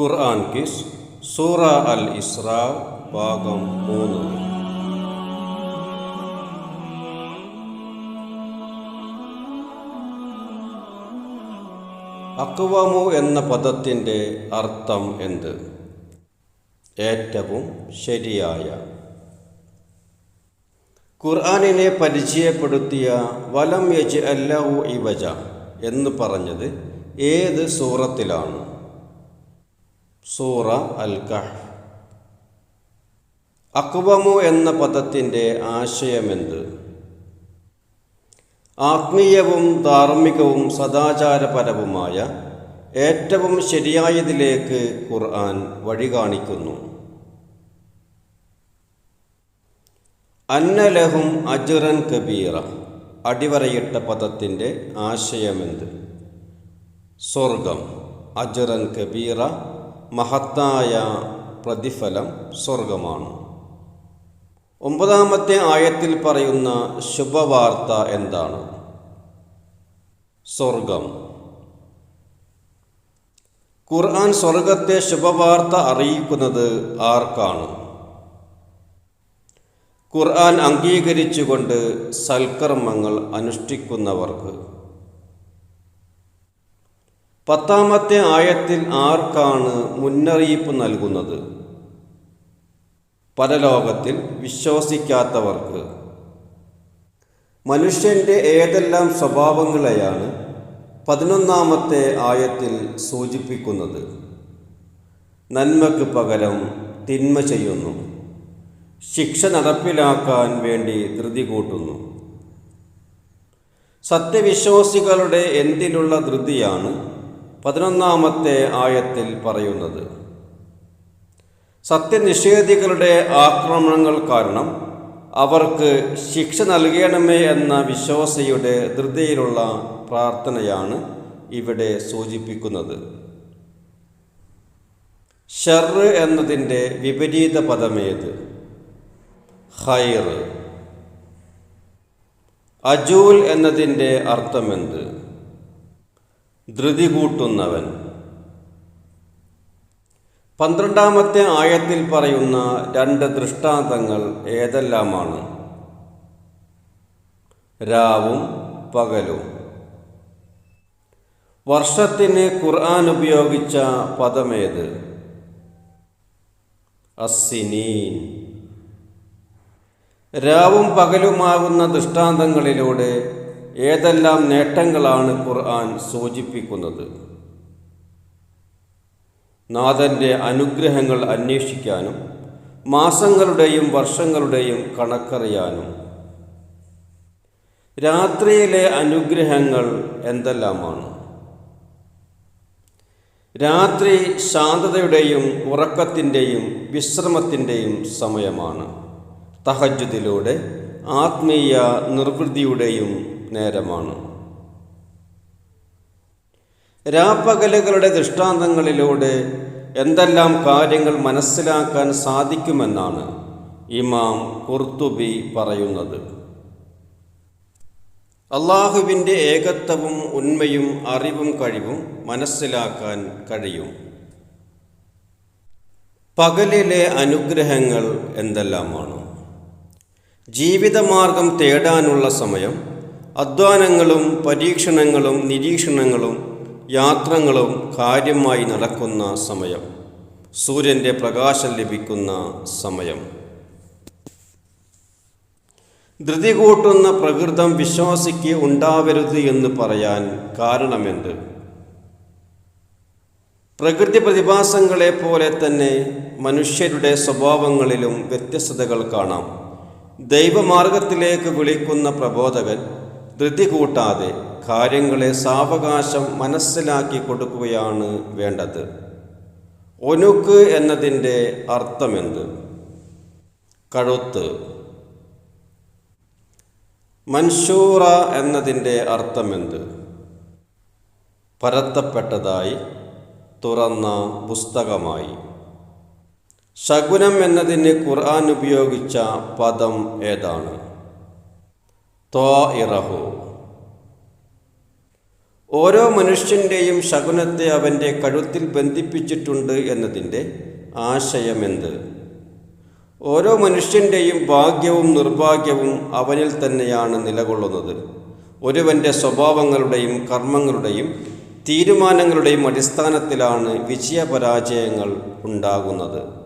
ഖുർആൻ kiss സൂറ അൽ ഇസ്ര ഭാഗം മൂന്ന്. അക്വമു എന്ന പദത്തിന്റെ അർത്ഥം എന്ത്? ഏറ്റവും ശരിയായ. ഖുർആാനിനെ പരിചയപ്പെടുത്തിയ വലം യജ് അല്ലഹു ഇവജ എന്ന് പറഞ്ഞത് ഏത് സൂറത്തിലാണ്? സൂറ അൽ കഹ് അക്വമു എന്ന പദത്തിന്റെ ആശയമെന്ത്? ആത്മീയവും ധാർമ്മികവും സദാചാരപരവുമായ ഏറ്റവും ശരിയായതിലേക്ക് ഖുർആൻ വഴി കാണിക്കുന്നു അന്നലഹും അജുറൻ കബീറ. അടിവരയിട്ട പദത്തിന്റെ ആശയമെന്ത്? സ്വർഗം അജുറൻ കബീറ മഹത്തായ പ്രതിഫലം സ്വർഗമാണ് ഒമ്പതാമത്തെ ആയത്തിൽ പറയുന്ന ശുഭവാർത്ത എന്താണ്? സ്വർഗം ഖുർആൻ സ്വർഗത്തെ ശുഭവാർത്ത അറിയിക്കുന്നത് ആർക്കാണ്? ഖുർആൻ അംഗീകരിച്ചുകൊണ്ട് സൽക്കർമ്മങ്ങൾ അനുഷ്ഠിക്കുന്നവർക്ക്. പത്താമത്തെ ആയത്തിൽ ആർക്കാണ് മുന്നറിയിപ്പ് നൽകുന്നത്? പരലോകത്തിൽ വിശ്വസിക്കാത്തവർക്ക്. മനുഷ്യന്റെ ഏതെല്ലാം സ്വഭാവങ്ങളെയാണ് പതിനൊന്നാമത്തെ ആയത്തിൽ സൂചിപ്പിക്കുന്നത്? നന്മയ്ക്ക് പകരം തിന്മ ചെയ്യുന്നു. ശിക്ഷ നടപ്പിലാക്കാൻ വേണ്ടി ധൃതി കൂട്ടുന്നു. സത്യവിശ്വാസികളുടെ എന്തിനുള്ള ധൃതിയാണ് പതിനൊന്നാമത്തെ ആയത്തിൽ പറയുന്നത് സത്യനിഷേധികളുടെ ആക്രമണങ്ങൾ കാരണം അവർക്ക് ശിക്ഷ നൽകണമേ എന്ന വിശ്വാസിയുടെ ധൃതിയിലുള്ള പ്രാർത്ഥനയാണ് ഇവിടെ സൂചിപ്പിക്കുന്നത്. ഷെറ് എന്നതിന്റെ വിപരീത പദമേത്? ഹൈർ അജൂൽ എന്നതിന്റെ അർത്ഥമെന്ത്? ധൃതി കൂട്ടുന്നവൻ. പന്ത്രണ്ടാമത്തെ ആയത്തിൽ പറയുന്ന രണ്ട് ദൃഷ്ടാന്തങ്ങൾ ഏതെല്ലാമാണ്? രാവും പകലും. വർഷത്തിന് ഖുർആൻ ഉപയോഗിച്ച പദമേത്? അസിനീൻ രാവും പകലുമാകുന്ന ദൃഷ്ടാന്തങ്ങളിലൂടെ ഏതെല്ലാം നേട്ടങ്ങളാണ് ഖുർആൻ സൂചിപ്പിക്കുന്നത്? നാഥന്റെ അനുഗ്രഹങ്ങൾ അന്വേഷിക്കാനും മാസങ്ങളുടെയും വർഷങ്ങളുടെയും കണക്കറിയാനും. രാത്രിയിലെ അനുഗ്രഹങ്ങൾ എന്തെല്ലാമാണ്? രാത്രി ശാന്തതയുടെയും ഉറക്കത്തിന്റെയും വിശ്രമത്തിന്റെയും സമയമാണ്. തഹജ്ജുദിലൂടെ ആത്മീയ നിർവൃത്തിയുടെയും നേരമാണ്. രാപ്പകലുകളുടെ ദൃഷ്ടാന്തങ്ങളിലൂടെ എന്തെല്ലാം കാര്യങ്ങൾ മനസ്സിലാക്കാൻ സാധിക്കുമെന്നാണ് ഇമാം കുർത്തുബി പറയുന്നത്. അള്ളാഹുവിന്റെ ഏകത്വവും ഉന്മയും അറിവും കഴിവും മനസ്സിലാക്കാൻ കഴിയും. പകലിലെ അനുഗ്രഹങ്ങൾ എന്തെല്ലാമാണ്? ജീവിതമാർഗം തേടാനുള്ള സമയം അധ്വാനങ്ങളും പരീക്ഷണങ്ങളും നിരീക്ഷണങ്ങളും യാത്രകളും കാര്യമായി നടക്കുന്ന സമയം. സൂര്യന്റെ പ്രകാശം ലഭിക്കുന്ന സമയം. ധൃതി കൂട്ടുന്ന പ്രകൃതം വിശ്വാസിക്ക് ഉണ്ടാവരുത് എന്ന് പറയാൻ കാരണമെന്ത്? പ്രകൃതി പ്രതിഭാസങ്ങളെ പോലെ തന്നെ മനുഷ്യരുടെ സ്വഭാവങ്ങളിലും വ്യത്യസ്തതകൾ കാണാം. ദൈവമാർഗത്തിലേക്ക് വിളിക്കുന്ന പ്രബോധകൻ ധൃതി കൂട്ടാതെ കാര്യങ്ങളെ സാവകാശം മനസ്സിലാക്കി കൊടുക്കുകയാണ് വേണ്ടത്. ഒനുക്ക് എന്നതിന്റെ അർത്ഥമെന്ത്? കഴുത്ത്. മൻഷൂറ എന്നതിന്റെ അർത്ഥമെന്ത്? പരത്തപ്പെട്ടതായി തുറന്ന പുസ്തകമായി. ശകുനം എന്നതിന് ഖുർആൻ ഉപയോഗിച്ച പദം ഏതാണ്? തോ ഇറഹു ഓരോ മനുഷ്യന്റെയും ശകുനത്തെ അവന്റെ കഴുത്തിൽ ബന്ധിപ്പിച്ചിട്ടുണ്ട് എന്നതിന്റെ ആശയമെന്ത്? ഓരോ മനുഷ്യന്റെയും ഭാഗ്യവും നിർഭാഗ്യവും അവനിൽ തന്നെയാണ് നിലകൊള്ളുന്നത്. ഒരുവന്റെ സ്വഭാവങ്ങളുടെയും കർമ്മങ്ങളുടെയും തീരുമാനങ്ങളുടെയും അടിസ്ഥാനത്തിലാണ് വിജയപരാജയങ്ങൾ ഉണ്ടാകുന്നത്.